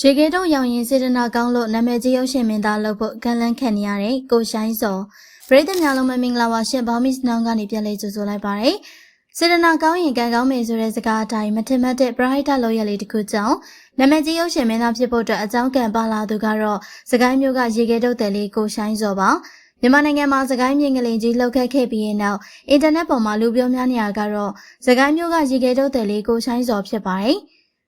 ရေခဲတုံးရောင်ရင်စေတနာကောင်းလို့နာမည်ကြီးရုပ်ရှင်မင်းသားလုပ်ဖို့ကန့်လန့်ခတ်နေရတဲ့ကိုရှိုင်းစော်ပရိသတ်များလုံးမင်္ဂလာပါရှင်ဘောမစ်နောင်ကနေပြန်လေးကြိုဆိုလိုက်ပါရစေစေတနာကောင်းရင်ကံကောင်းမယ်ဆိုတဲ့စကားအတိုင်းမထင်မှတ်တဲ့ပရိုက်တာလောရလေးတစ်ခုကြောင့်နာမည်ကြီးရုပ်ရှင်မင်းသားဖြစ်ဖို့အတွက်အကြောင်းကံပါလာသူကတော့စကိုင်းမျိုးကရေခဲတုံးတယ်လေးကိုရှိုင်းစော်ပါမြန်မာနိုင်ငံမှာစကိုင်းမြင့်ကလေးကြီးလှုပ်ခတ်ခဲ့ပြီးရင်နောက်အင်တာနက်ပေါ်မှာလူပြောများနေရကတော့စကိုင်းမျိုးကရေခဲတုံးတယ်လေးကိုရှိုင်းစော်ဖြစ်ပါတယ်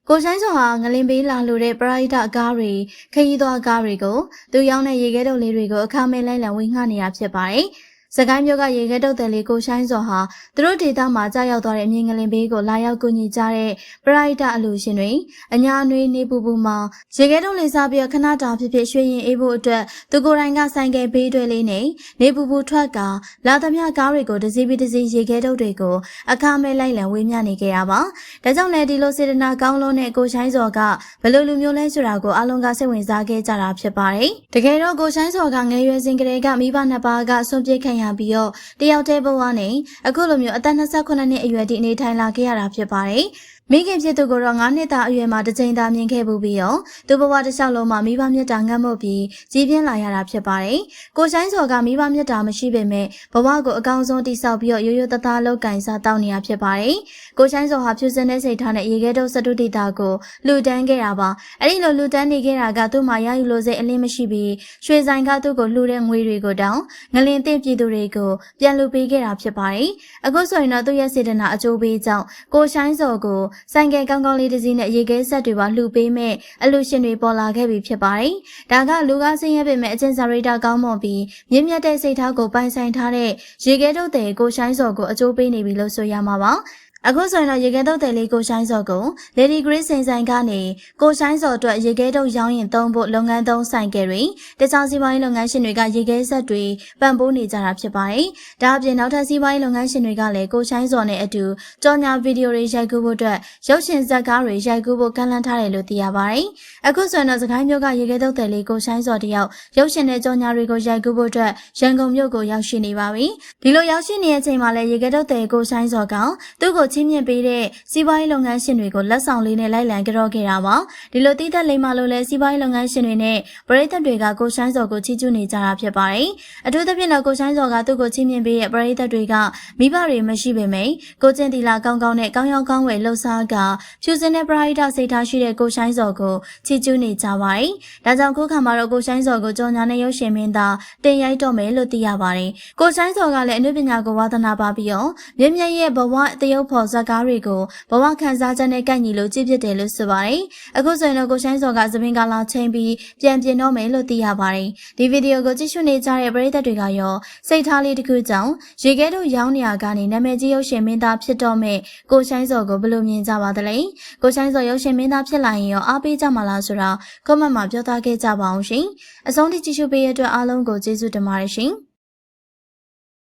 ကိုဆိုင်စောဟာငလင်ပေးလာလို့တဲ့ပရိုက်တာအကားတွေခရီးသွားအကားတွေကိုသူရောင်းတဲ့ရေခဲတုပ်လေးတွေကိုအခမဲ့လိုက်လံဝင်ငှနေတာဖြစ်ပါတယ်။ စကိုင်းမြို့ကရေခဲတုပ်တယ်လေးကိုဆိုင်စောဟာသူတို့ဒေသမှာကြာရောက်သွားတဲ့အမြင့်ငလင်ပေးကိုလာရောက်ကူညီကြတဲ့ပရိုက်တာအလူရှင်တွေအညာနွေးနေပူပူမှာရေခဲတုပ်လေးစားပြီးခဏတာဖြစ်ဖြစ်ရွှေရင်အေးဖို့အတွက်သူကိုယ်တိုင်ကဆိုင်ကယ်ဘေးတွေလေးနဲ့နေပူပူထွက်ကလာသမျှကားတွေကိုတစ်စီးပြီးတစ်စီးရေခဲတုပ်တွေကိုအခမဲ့လိုက်လံဝေးမြနေကြတာပါ။ဒါကြောင့်လည်းဒီလိုစေတနာကောင်းလုံးနဲ့ကိုဆိုင်စောကဘယ်လိုလူမျိုးလဲဆိုတာကိုအလုံးကစိတ်ဝင်စားခဲ့ကြတာဖြစ်ပါတယ်။တကယ်တော့ကိုဆိုင်စောကငယ်ရွယ်စဉ်ကလေးကမိဘနှစ်ပါးကဆွန့်ပစ်ခံရပြီးတော့တယောက်တည်းဘဝနဲ့အခုလိုမျိုးအသက်28နှစ်အရွယ်ဒီအနေထိုင်လာခဲ့ရတာဖြစ်ပါတယ်။ မိခင်ဖြစ်သူကိုတော့9နှစ်သားအရွယ်မှာတစ်ချိန်သာမြင်ခဲ့ပူပြီးတော့သူဘဝတစ်လျှောက်လုံးမှာမိဘမြတ်တာငတ်မုတ်ပြီးကြီးပြင်းလာရတာဖြစ်ပါတယ်။ကိုဆိုင်စော်ကမိဘမြတ်တာမရှိပေမဲ့ဘဝကိုအကောင်းဆုံးတိဆောက်ပြီးတော့ရိုးရိုးသားသားလောက်ကင်စားတောက်နေရဖြစ်ပါတယ်။ကိုဆိုင်စော်ဟာဖြူစင်တဲ့စိတ်ထားနဲ့ရေခဲတုပ်စတုတိတာကိုလူတန်းခဲ့တာပါ။အဲ့ဒီလိုလူတန်းနေခဲ့တာကသူ့မှာရယူလို့စိတ်အလင်းမရှိပြီးရွှေဆိုင်ကသူ့ကိုလှူတဲ့ငွေတွေကိုတောင်းငလင်တင့်ပြည်သူတွေကိုပြန်လူပေးခဲ့တာဖြစ်ပါတယ်။အခုဆိုရင်တော့သူ့ရဲ့စေတနာအကျိုးပေးကြောင့်ကိုဆိုင်စော်ကိုဆိုင်ကယ်ကောင်းကောင်းလေးတစ်စီးနဲ့ရေခဲဆက်တွေပါလှူပေးမဲ့အလူရှင်တွေပေါ်လာခဲ့ပြီဖြစ်ပါတယ်။ဒါကလူကားစင်းရဲပေမဲ့အချင်းစာရိတာကောင်းမွန်ပြီးမြင့်မြတ်တဲ့စိတ်ထားကိုပိုင်ဆိုင်ထားတဲ့ရေခဲတုပ်တဲ့ကိုဆိုင်စော်ကိုအကျိုးပေးနေပြီလို့ဆိုရမှာပါ။ အခုဆိုရင်တော့ရေခဲတုပ်တယ်လေးကိုရှိုင်းစော်ကို Lady Grace စိန်ဆိုင်ကနေကိုရှိုင်းစော်အတွက်ရေခဲတုပ်ရောင်းရင်သုံးဖို့လုပ်ငန်းသုံးဆိုင်ကယ်တွေတခြားစီးပွားရေးလုပ်ငန်းရှင်တွေကရေခဲဆက်တွေပံ့ပိုးနေကြတာဖြစ်ပါတယ်။ဒါအပြင်နောက်ထပ်စီးပွားရေးလုပ်ငန်းရှင်တွေကလည်းကိုရှိုင်းစော်နဲ့အတူကြော်ညာဗီဒီယိုတွေရိုက်ကူးဖို့အတွက်ရုပ်ရှင်ဇာတ်ကားတွေရိုက်ကူးဖို့ကန့်လန့်ထားတယ်လို့သိရပါတယ်။အခုဆိုရင်တော့စကိုင်းမြို့ကရေခဲတုပ်တယ်လေးကိုရှိုင်းစော်တယောက်ရုပ်ရှင်နဲ့ကြော်ညာတွေကိုရိုက်ကူးဖို့အတွက်ရန်ကုန်မြို့ကိုရောက်ရှိနေပါပြီ။ဒီလိုရောက်ရှိနေတဲ့အချိန်မှာလည်းရေခဲတုပ်တယ်ကိုရှိုင်းစော်ကသူ့ကိုချင်းမြင့်ပေးတဲ့စီးပွားရေးလုပ်ငန်းရှင်တွေကိုလက်ဆောင်လေးနဲ့လိုက်လံကြော့ခဲ့တာပါဒီလိုတိသက်လိမ္မာလို့လဲစီးပွားရေးလုပ်ငန်းရှင်တွေနဲ့ပရိသတ်တွေကကိုရှိုင်းစော်ကိုချီးကျူးနေကြတာဖြစ်ပါတယ်အထူးသဖြင့်တော့ကိုရှိုင်းစော်ကသူ့ကိုချီးမြှင့်ပေးတဲ့ပရိသတ်တွေကမိဘတွေမရှိပေမယ့်ကိုကျင်တီလာကောင်းကောင်းနဲ့ကောင်းရောက်ကောင်းဝယ်လှုပ်ရှားကဖြူစင်တဲ့ပရိသတ်စိတ်ထားရှိတဲ့ကိုရှိုင်းစော်ကိုချီးကျူးနေကြပါတယ်ဒါကြောင့်ခုခါမှာတော့ကိုရှိုင်းစော်ကိုကြော်ညာနဲ့ရုပ်ရှင်မင်းသားတင်ရိုက်တော့မယ်လို့သိရပါတယ်ကိုရှိုင်းစော်ကလည်းအနုပညာကိုဝါသနာပါပြီးတော့မြင့်မြတ်ရဲ့ဘဝတရုပ်ဖော်ဇာတ်ကားတွေကိုဘဝခံစားချက်နဲ့ကိုက်ညီလို့ကြည့်ဖြစ်တယ်လို့ဆိုပါတယ်။အခုဆိုရင်တော့ကိုရှိုင်းစော်ကသပင်ကလာချင်းပြီးပြန်ပြင်တော့မယ်လို့သိရပါတယ်။ဒီဗီဒီယိုကိုကြည့်ရှုနေကြတဲ့ပရိသတ်တွေကရောစိတ်ထားလေးတစ်ခုကြောင့်ရေခဲတို့ရောင်းနေရကနေနာမည်ကြီးရုပ်ရှင်မင်းသားဖြစ်တော့မဲ့ကိုရှိုင်းစော်ကိုဘယ်လိုမြင်ကြပါသလဲ။ကိုရှိုင်းစော်ရုပ်ရှင်မင်းသားဖြစ်လာရင်ရောအားပေးကြမှာလားဆိုတာ comment မှာပြောသားခဲ့ကြပါအောင်ရှင်။အဆုံးထိကြည့်ရှုပေးရတဲ့အတွက်အားလုံးကိုကျေးဇူးတင်ပါတယ်ရှင်။